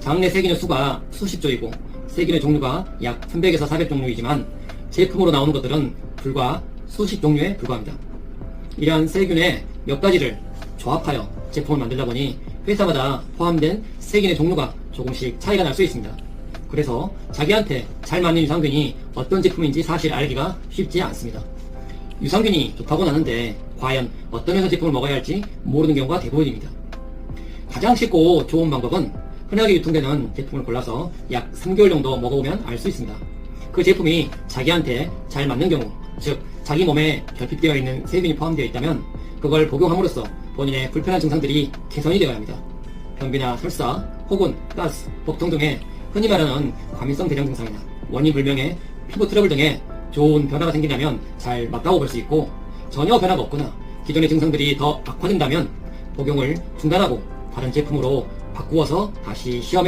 장내 세균의 수가 수십 조이고 세균의 종류가 약 300에서 400 종류이지만 제품으로 나오는 것들은 불과 수십 종류에 불과합니다. 이러한 세균의 몇 가지를 조합하여 제품을 만들다 보니 회사마다 포함된 세균의 종류가 조금씩 차이가 날 수 있습니다. 그래서 자기한테 잘 맞는 유산균이 어떤 제품인지 사실 알기가 쉽지 않습니다. 유산균이 좋다고는 하는데 과연 어떤 회사 제품을 먹어야 할지 모르는 경우가 대부분입니다. 가장 쉽고 좋은 방법은 흔하게 유통되는 제품을 골라서 약 3개월 정도 먹어보면 알 수 있습니다. 그 제품이 자기한테 잘 맞는 경우, 즉 자기 몸에 결핍되어 있는 세균이 포함되어 있다면 그걸 복용함으로써 본인의 불편한 증상들이 개선이 되어야 합니다. 변비나 설사, 혹은 가스, 복통 등의 흔히 말하는 과민성 대장 증상이나 원인 불명의 피부 트러블 등의 좋은 변화가 생기냐면 잘 맞다고 볼 수 있고 전혀 변화가 없거나 기존의 증상들이 더 악화된다면 복용을 중단하고 다른 제품으로 바꾸어서 다시 시험에